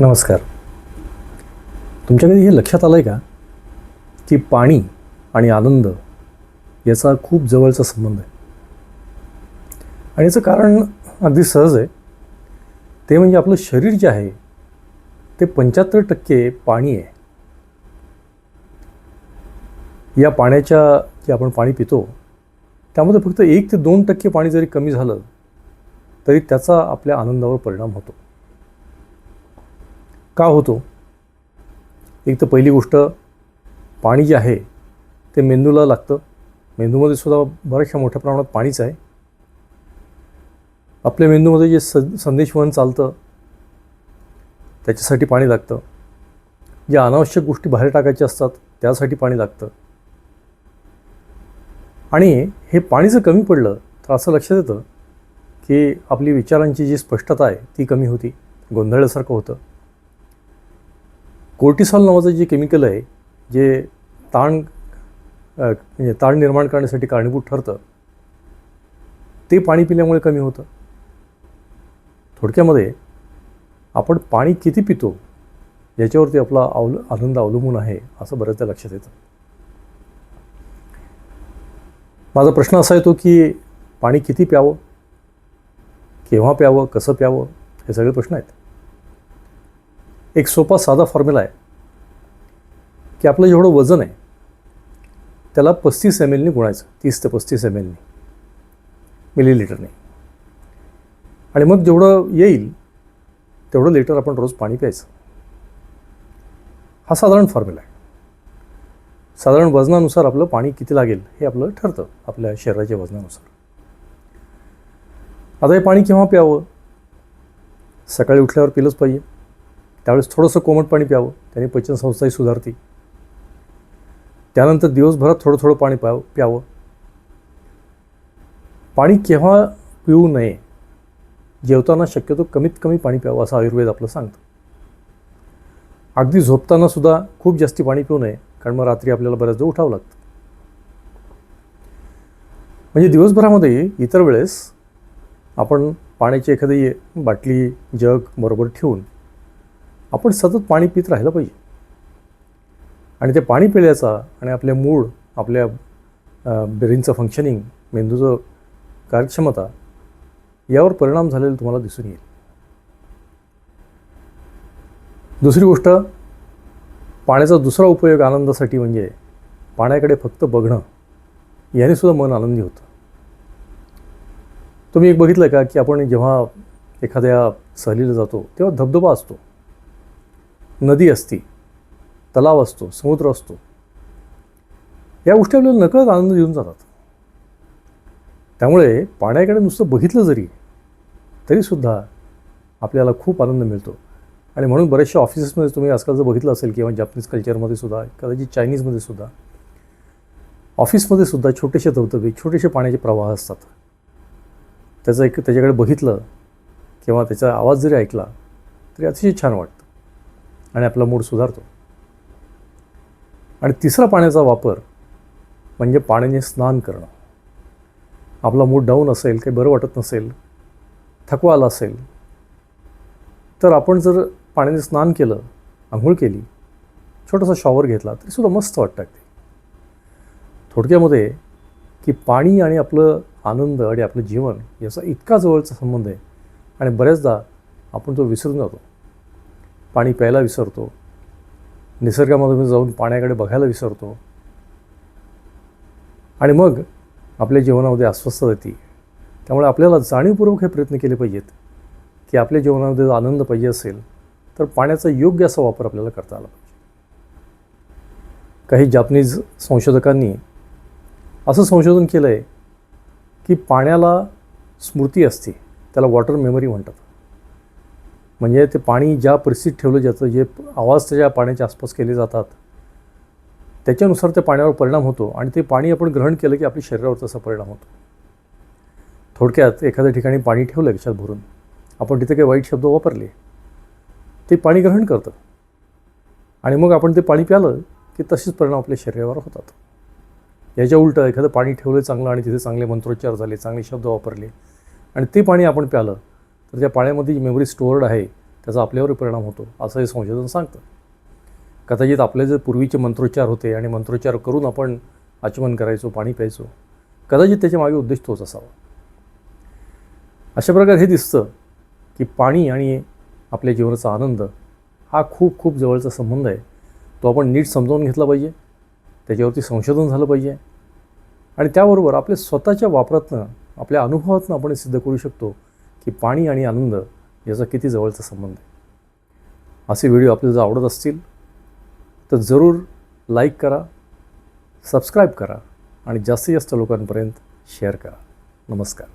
नमस्कार. तुमच्या कधी हे लक्षात आलं आहे का? की पाणी आणि आनंद याचा खूप जवळचा संबंध आहे. आणि याचं कारण अगदी सहज आहे. ते म्हणजे आपलं शरीर जे आहे ते पंच्याहत्तर टक्के पाणी आहे. या पाण्याच्या जे आपण पाणी पितो त्यामध्ये फक्त एक ते दोन टक्के पाणी जरी कमी झालं तरी त्याचा आपल्या आनंदावर परिणाम होतो. का होतो? एक तर पहिली गोष्ट पाणी जे आहे ते मेंदूला लागतं. मेंदूमध्ये सुद्धा बऱ्याचशा मोठ्या प्रमाणात पाणीच आहे. आपल्या मेंदूमध्ये जे स संदेशवहन चालतं त्याच्यासाठी पाणी लागतं. ज्या अनावश्यक गोष्टी बाहेर टाकायच्या असतात त्यासाठी पाणी लागतं. आणि हे पाणी जर कमी पडलं तर असं लक्षात येतं की आपली विचारांची जी स्पष्टता आहे ती कमी होती. गोंधळल्यासारखं होतं. कोर्टिसॉल नावाचं जे केमिकल आहे जे ताण म्हणजे ताण निर्माण करण्यासाठी कारणीभूत ठरतं ते पाणी पिल्यामुळे कमी होतं. थोडक्यामध्ये आपण पाणी किती पितो याच्यावरती आपला अवल आनंद अवलंबून आहे असं बऱ्याचदा लक्षात येतं. माझा प्रश्न असा येतो की पाणी किती प्यावं केव्हा प्यावं कसं प्यावं हे सगळे प्रश्न आहेत. एक सोपा साधा फॉर्म्युला आहे की आपलं जेवढं वजन आहे त्याला पस्तीस एम एलनी गुणायचं. तीस ते पस्तीस एम एलनी मिलीलिटरने आणि मग जेवढं येईल तेवढं लिटर आपण रोज पाणी प्यायचं. हा साधारण फॉर्म्युला आहे. साधारण वजनानुसार आपलं पाणी किती लागेल हे आपलं ठरतं आपल्या शरीराच्या वजनानुसार. आता हे पाणी केव्हा प्यावं? सकाळी उठल्यावर पिलंच पाहिजे. त्यावेळेस थोडंसं कोमट पाणी प्यावं. त्याने पचनसंस्थाही सुधारते. त्यानंतर दिवसभरात थोडं थोडं पाणी प्यावं प्यावं. पाणी केव्हा पिऊ नये? जेवताना शक्यतो कमीत कमी पाणी प्यावं असं आयुर्वेद आपलं सांगतं. अगदी झोपताना सुद्धा खूप जास्ती पाणी पिऊ नये कारण मग रात्री आपल्याला बऱ्याचदा उठावं लागतं. म्हणजे दिवसभरामध्ये इतर वेळेस आपण पाण्याची एखादी बाटली जग बरोबर ठेवून आपण सतत पाणी पित राहिलं पाहिजे. आणि ते पाणी पिल्याचा आणि आपल्या मूड आपल्या ब्रेनचं फंक्शनिंग मेंदूचं कार्यक्षमता यावर परिणाम झालेला तुम्हाला दिसून येईल. दुसरी गोष्ट पाण्याचा दुसरा उपयोग आनंदासाठी म्हणजे पाण्याकडे फक्त बघणं याने सुद्धा मन आनंदी होतं. तुम्ही एक बघितलं का की आपण जेव्हा एखाद्या सहलीला जातो तेव्हा धबधबा असतो. नदी असती तलाव असतो समुद्र असतो. या गोष्टी आपल्याला नकळत आनंद देऊन जातात. त्यामुळे पाण्याकडे नुसतं बघितलं जरी तरीसुद्धा आपल्याला खूप आनंद मिळतो. आणि म्हणून बऱ्याचशा ऑफिसेसमध्ये तुम्ही आजकाल जर बघितलं असेल किंवा जापनीज कल्चरमध्ये सुद्धा कदाचित चायनीजमध्ये सुद्धा ऑफिसमध्ये सुद्धा छोटेसे धबधबे छोटेसे पाण्याचे प्रवाह असतात. त्याचं एक त्याच्याकडे बघितलं किंवा त्याचा आवाज जरी ऐकला तरी अतिशय छान वाटतं. आणि आपला मूड सुधारतो. आणि तिसरा पाण्याचा वापर म्हणजे पाण्याने स्नान करणं. आपला मूड डाऊन असेल काही बरं वाटत नसेल थकवा आला असेल तर आपण जर पाण्याने स्नान केलं आंघोळ केली छोटासा शॉवर घेतला तरीसुद्धा मस्त वाटतं ते थोडक्यामध्ये की पाणी आणि आपलं आनंद आणि आपलं जीवन याचा इतका जवळचा संबंध आहे. आणि बऱ्याचदा आपण तो विसरून जातो. पाणी प्यायला विसरतो. निसर्गामध्ये जाऊन पाण्याकडे बघायला विसरतो. आणि मग आपल्या जीवनामध्ये अस्वस्थता येते त्यामुळे आपल्याला जाणीवपूर्वक हे प्रयत्न केले पाहिजेत की आपल्या जीवनामध्ये जर आनंद पाहिजे असेल तर पाण्याचा योग्य असा वापर आपल्याला करता आला पाहिजे. काही जापनीज संशोधकांनी असं संशोधन केलं आहे की पाण्याला स्मृती असते त्याला वॉटर मेमरी म्हणतात. म्हणजे ते पाणी ज्या परिस्थितीत ठेवलं जातं जे आवाज त्याच्या पाण्याच्या आसपास केले जातात त्याच्यानुसार त्या पाण्यावर परिणाम होतो आणि ते पाणी आपण ग्रहण केलं की आपल्या शरीरावर तसा परिणाम होतो. थोडक्यात एखाद्या ठिकाणी पाणी ठेवलं याच्यात भरून. आपण तिथे काही वाईट शब्द वापरले ते पाणी ग्रहण करतं. आणि मग आपण ते पाणी प्यालं की तसेच परिणाम आपल्या शरीरावर होतात. याच्या उलटं एखादं पाणी ठेवलं चांगलं आणि तिथे चांगले मंत्रोच्चार झाले चांगले शब्द वापरले आणि ते पाणी आपण प्यालं तर त्या पाण्यामध्ये जी मेमरी स्टोअर्ड आहे त्याचा आपल्यावर परिणाम होतो असं हे संशोधन सांगतं. कदाचित आपले जे पूर्वीचे मंत्रोच्चार होते आणि मंत्रोच्चार करून आपण आचमन करायचो पाणी प्यायचो कदाचित त्याच्यामागे उद्देश तोच असावा. अशा प्रकारे हे दिसतं की पाणी आणि आपल्या जीवनाचा आनंद हा खूप खूप जवळचा संबंध आहे. तो आपण नीट समजावून घेतला पाहिजे त्याच्यावरती संशोधन झालं पाहिजे आणि त्याबरोबर आपल्या स्वतःच्या वापरातनं आपल्या अनुभवातनं आपण हे सिद्ध करू शकतो की पाणी आणि आनंद याचा किती जवळचा संबंध आहे. असे व्हिडिओ आपल्याला जर आवडत असतील तर जरूर लाईक करा सबस्क्राईब करा आणि जास्तीत जास्त लोकांपर्यंत शेअर करा. नमस्कार.